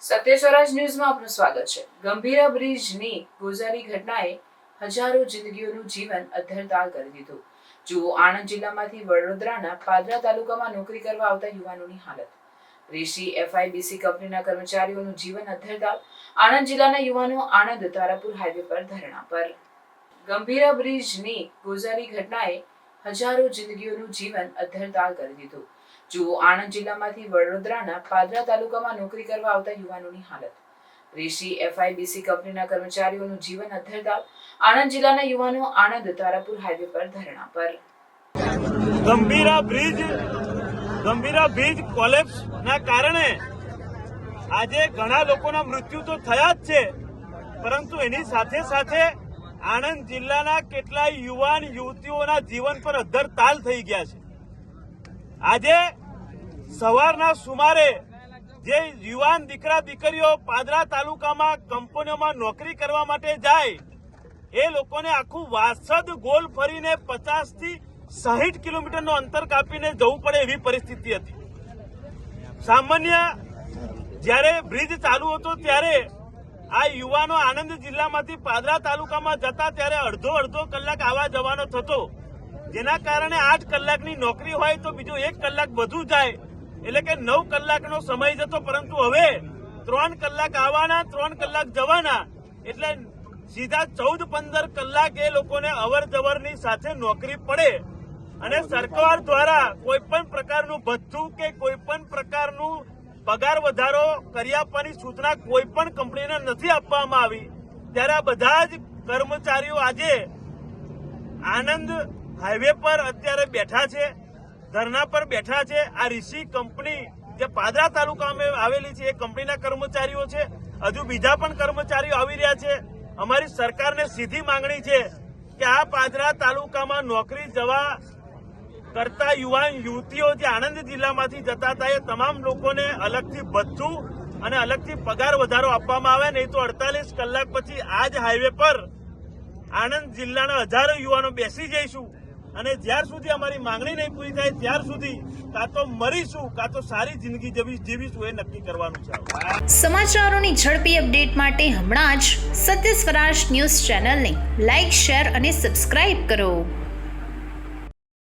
સત્ય સ્વરાજ ન્યૂઝમાં આપનું સ્વાગત છે. ગંભીરા બ્રિજની ગોઝારી ઘટનાએ હજારો જિંદગીઓનું જીવન અધ્ધરતાળ કરી દીધું. જુઓ, આણંદ જિલ્લામાંથી વડોદરાના પાદરા તાલુકામાં નોકરી કરવા આવતા યુવાનોની હાલત. રેશી એફઆઈબીસી કંપનીના કર્મચારીઓનું જીવન અધ્ધરતાળ આણંદ જિલ્લાના યુવાનો આણંદ તારાપુર હાઈવે પર ધરણા પર. ગંભીરા બ્રિજની ગોઝારી ઘટનાએ હજારો જિંદગીઓનું જીવન અધ્ધરતાળ કરી દીધું. જુઓ, આણંદ જિલ્લામાંથી વડોદરાના પાદરા તાલુકામાં નોકરી કરવા આવતા યુવાનોની હાલત. રેશી, એફઆઈબીસી કંપનીના કર્મચારીઓનું જીવન અધ્ધરતાળ આણંદ જિલ્લાના યુવાનો આણંદ તારાપુર હાઈવે પર ધરણા પર. Gambhira bridge Gambhira bridge collapse ના કારણે આજે ઘણા લોકોના મૃત્યુ તો થયા જ છે, પરંતુ એની સાથે સાથે આણંદ જિલ્લાના કેટલાય યુવાન યુવતીઓના જીવન પર અદ્ધર તાલ થઈ ગયા છે. આજે સવારના સુમારે જે યુવાન દીકરા દીકરીઓ પાદરા તાલુકામાં કંપનીઓમાં નોકરી કરવા માટે જાય, એ લોકોને આખું વાસદ ગોલ ફરીને પચાસથી સાહીઠ કિલોમીટરનું અંતર કાપીને જવું પડે એવી પરિસ્થિતિ હતી. સામાન્ય જ્યારે બ્રિજ ચાલુ હતો ત્યારે આ યુવાનો આણંદ જિલ્લામાંથી પાદરા તાલુકામાં જતા ત્યારે અડધો અડધો કલાક આવવા જવાનો થતો. જેના કારણે આઠ કલાકની નોકરી હોય તો બીજો એક કલાક વધુ જાય. એટલે કે નવ કલાકનો સમય જતો, પરંતુ હવે ત્રણ કલાક આવવાના, ત્રણ કલાક જવાના. એટલે સીધા ચૌદ પંદર કલાક એ લોકોને અવર જવરની સાથે નોકરી પડે. અને સરકાર દ્વારા કોઈ પણ પ્રકારનું ભથ્થું કે કોઈ પણ પ્રકારનું પગાર વધારો કરી આપવાની સૂચના કોઈ પણ કંપનીને નથી આપવામાં આવી. ત્યારે આ બધા જ કર્મચારીઓ આજે આનંદ હાઈવે પર અત્યારે બેઠા છે, ધરણા પર બેઠા છે. આ ઋષિ કંપની જે પાદરા તાલુકામાં આવેલી છે, એ કંપનીના કર્મચારીઓ છે. હજુ બીજા પણ કર્મચારીઓ આવી રહ્યા છે. અમારી સરકારને સીધી માંગણી છે કે આ પાદરા તાલુકામાં નોકરી જવા કરતા યુવાન યુવતીઓ જે આણંદ જિલ્લામાંથી જતા હતા, એ તમામ લોકોને અલગથી બધું અને અલગથી પગાર વધારો આપવામાં આવે, નહીં તો અડતાલીસ કલાક પછી આ જ હાઈવે પર આણંદ જિલ્લાના હજારો યુવાનો બેસી જઈશું. અને જ્યાર સુધી અમારી માંગણી નહીં પૂરી થાય, ત્યાર સુધી કાં તો મરીશું, કાં તો સારી જિંદગી જીવી- જીવીશું, એ નક્કી કરવાનું છે સમાચારોની ઝડપી અપડેટ માટે હમણાં જ સત્ય સ્વરાજ ન્યૂઝ ચેનલને લાઇક શેર અને સબસ્ક્રાઇબ કરો.